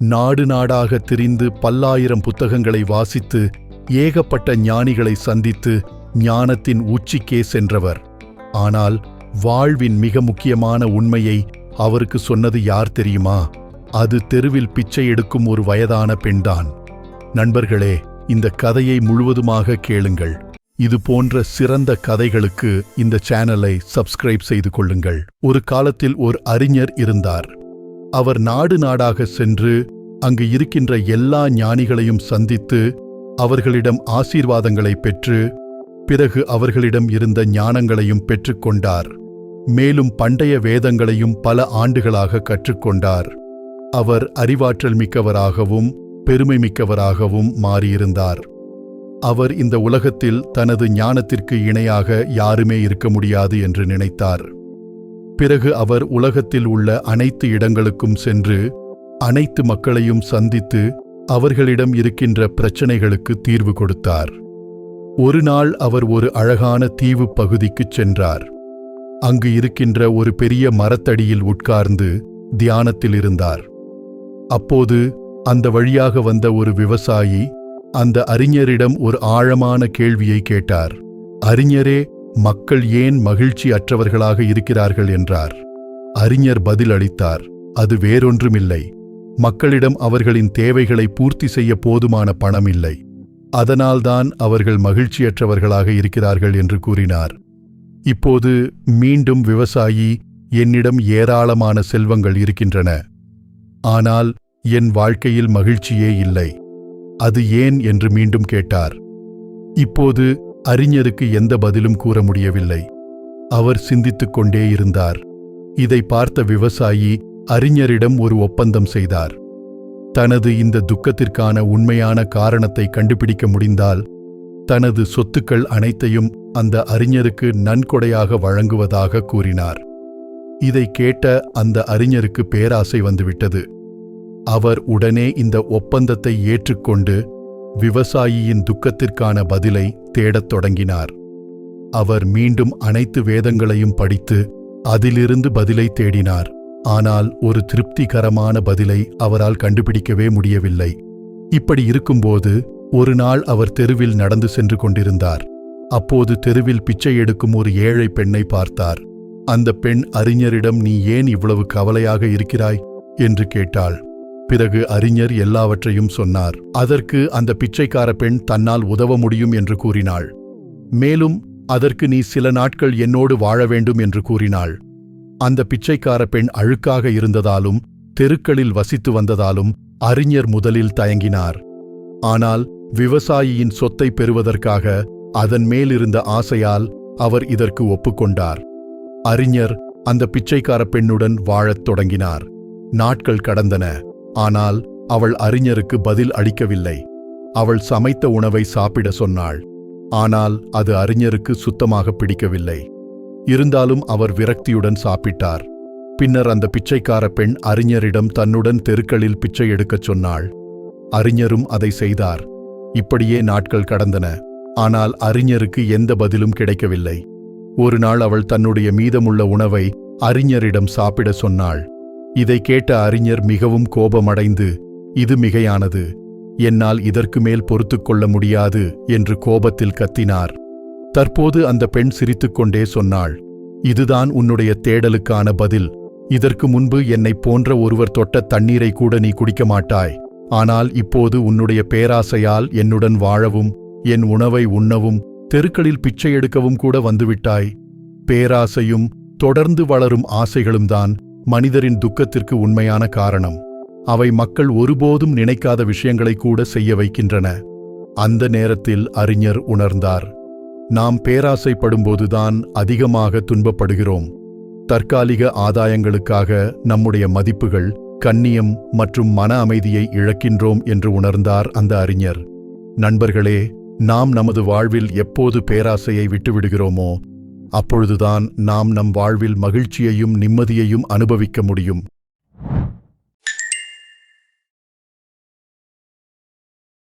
நாடு நாடாக திரிந்து பல்லாயிரம் புத்தகங்களை வாசித்து ஏகப்பட்ட ஞானிகளை சந்தித்து ஞானத்தின் உச்சிக்கே சென்றவர். ஆனால் வாழ்வின் மிக முக்கியமான உண்மையை அவருக்கு சொன்னது யார் தெரியுமா? அது தெருவில் பிச்சை எடுக்கும் ஒரு வயதான பெண்தான். நண்பர்களே இந்த கதையை முழுவதுமாக கேளுங்கள். இது போன்ற சிறந்த கதைகளுக்கு இந்த சேனலை சப்ஸ்கிரைப் செய்து கொள்ளுங்கள். ஒரு காலத்தில் ஒரு அறிஞர் இருந்தார். அவர் நாடு நாடாக சென்று அங்கு இருக்கின்ற எல்லா ஞானிகளையும் சந்தித்து அவர்களிடம் ஆசீர்வாதங்களை பெற்று பிறகு அவர்களிடம் இருந்த ஞானங்களையும் பெற்றுக்கொண்டார். மேலும் பண்டைய வேதங்களையும் பல ஆண்டுகளாக கற்றுக்கொண்டார். அவர் அறிவாற்றல் மிக்கவராகவும் பெருமை மிக்கவராகவும் மாறியிருந்தார். அவர் இந்த உலகத்தில் தனது ஞானத்திற்கு இணையாக யாருமே இருக்க முடியாது என்று நினைத்தார். பிறகு அவர் உலகத்தில் உள்ள அனைத்து இடங்களுக்கும் சென்று அனைத்து மக்களையும் சந்தித்து அவர்களிடம் இருக்கின்ற பிரச்சனைகளுக்கு தீர்வு கொடுத்தார். ஒரு நாள் அவர் ஒரு அழகான தீவு பகுதிக்குச் சென்றார். அங்கு இருக்கின்ற ஒரு பெரிய மரத்தடியில் உட்கார்ந்து தியானத்தில் இருந்தார். அப்போது அந்த வழியாக வந்த ஒரு விவசாயி அந்த அறிஞரிடம் ஒரு ஆழமான கேள்வியை கேட்டார். அறிஞரே மக்கள் ஏன் மகிழ்ச்சி அற்றவர்களாக இருக்கிறார்கள் என்றார். அறிஞர் பதில் அளித்தார் அது வேறொன்றுமில்லை. மக்களிடம் அவர்களின் தேவைகளை பூர்த்தி செய்ய போதுமான பணம் இல்லை அதனால்தான் அவர்கள் மகிழ்ச்சியற்றவர்களாக இருக்கிறார்கள் என்று கூறினார். இப்போது மீண்டும் விவசாயி என்னிடம் ஏராளமான செல்வங்கள் இருக்கின்றன. ஆனால் என் வாழ்க்கையில் மகிழ்ச்சியே இல்லை. அது ஏன்? என்று மீண்டும் கேட்டார். இப்போது அறிஞருக்கு எந்த பதிலும் கூற முடியவில்லை. அவர் சிந்தித்துக் கொண்டே இருந்தார். இதை பார்த்த விவசாயி அறிஞரிடம் ஒரு ஒப்பந்தம் செய்தார். தனது இந்த துக்கத்திற்கான உண்மையான காரணத்தை கண்டுபிடிக்க முடிந்தால் தனது சொத்துக்கள் அனைத்தையும் அந்த அறிஞருக்கு நன்கொடையாக வழங்குவதாக கூறினார். இதை கேட்ட அந்த அறிஞருக்கு பேராசை வந்துவிட்டது. அவர் உடனே இந்த ஒப்பந்தத்தை ஏற்றுக்கொண்டு விவசாயியின் துக்கத்திற்கான பதிலை தேடத் தொடங்கினார். அவர் மீண்டும் அனைத்து வேதங்களையும் படித்து அதிலிருந்து பதிலை தேடினார். ஆனால் ஒரு திருப்திகரமான பதிலை அவரால் கண்டுபிடிக்கவே முடியவில்லை. இப்படி இருக்கும்போது ஒரு நாள் அவர் தெருவில் நடந்து சென்று கொண்டிருந்தார். அப்போது தெருவில் பிச்சை எடுக்கும் ஒரு ஏழை பெண்ணை பார்த்தார். அந்த பெண் அறிஞரிடம் நீ ஏன் இவ்வளவு கவலையாக இருக்கிறாய்? என்று கேட்டாள். பிறகு அறிஞர் எல்லாவற்றையும் சொன்னார். அதற்கு அந்த பிச்சைக்கார பெண் தன்னால் உதவ முடியும் என்று கூறினாள். மேலும் அதற்கு நீ சில நாட்கள் என்னோடு வாழ வேண்டும் என்று கூறினாள். அந்த பிச்சைக்கார பெண் அழுக்காக இருந்ததாலும் தெருக்களில் வசித்து வந்ததாலும் அறிஞர் முதலில் தயங்கினார். ஆனால் விவசாயியின் சொத்தை பெறுவதற்காக அதன் மேலிருந்த ஆசையால் அவர் இதற்கு ஒப்புக்கொண்டார். அறிஞர் அந்த பிச்சைக்கார பெண்ணுடன் வாழத் தொடங்கினார். நாட்கள் கடந்தன. ஆனால் அவள் அறிஞருக்கு பதில் அளிக்கவில்லை. அவள் சமைத்த உணவை சாப்பிட சொன்னாள். ஆனால் அது அறிஞருக்கு சுத்தமாக பிடிக்கவில்லை. இருந்தாலும் அவர் விரக்தியுடன் சாப்பிட்டார். பின்னர் அந்த பிச்சைக்கார பெண் அறிஞரிடம் தன்னுடன் தெருக்களில் பிச்சை எடுக்கச் சொன்னாள். அறிஞரும் அதை செய்தார். இப்படியே நாட்கள் கடந்தன. ஆனால் அறிஞருக்கு எந்த பதிலும் கிடைக்கவில்லை. ஒரு நாள் அவள் தன்னுடைய மீதமுள்ள உணவை அறிஞரிடம் சாப்பிட சொன்னாள். இதை கேட்ட அறிஞர் மிகவும் கோபமடைந்து இது மிகையானது. என்னால் இதற்கு மேல் பொறுத்துக் கொள்ள முடியாது என்று கோபத்தில் கத்தினார். தற்போது அந்த பெண் சிரித்துக்கொண்டே சொன்னாள் இதுதான் உன்னுடைய தேடலுக்கான பதில். இதற்கு முன்பு என்னைப் போன்ற ஒருவர் தொட்ட தண்ணீரை கூட நீ குடிக்க மாட்டாய். ஆனால் இப்போது உன்னுடைய பேராசையால் என்னுடன் வாழவும் என் உணவை உண்ணவும் தெருக்களில் பிச்சை எடுக்கவும் கூட வந்துவிட்டாய். பேராசையும் தொடர்ந்து வளரும் ஆசைகளும்தான் மனிதரின் துக்கத்திற்கு உண்மையான காரணம். அவை மக்கள் ஒருபோதும் நினைக்காத விஷயங்களை கூட செய்ய வைக்கின்றன. அந்த நேரத்தில் அறிஞர் உணர்ந்தார். நாம் பேராசைப்படும்போதுதான் அதிகமாக துன்பப்படுகிறோம். தற்காலிக ஆதாயங்களுக்காக நம்முடைய மதிப்புகள் கண்ணியம் மற்றும் மன அமைதியை இழக்கின்றோம் என்று உணர்ந்தார் அந்த அறிஞர். நண்பர்களே நாம் நமது வாழ்வில் எப்போது பேராசையை விட்டுவிடுகிறோமோ அப்பொழுதுதான் நாம் நம் வாழ்வில் மகிழ்ச்சியையும் நிம்மதியையும் அனுபவிக்க முடியும்.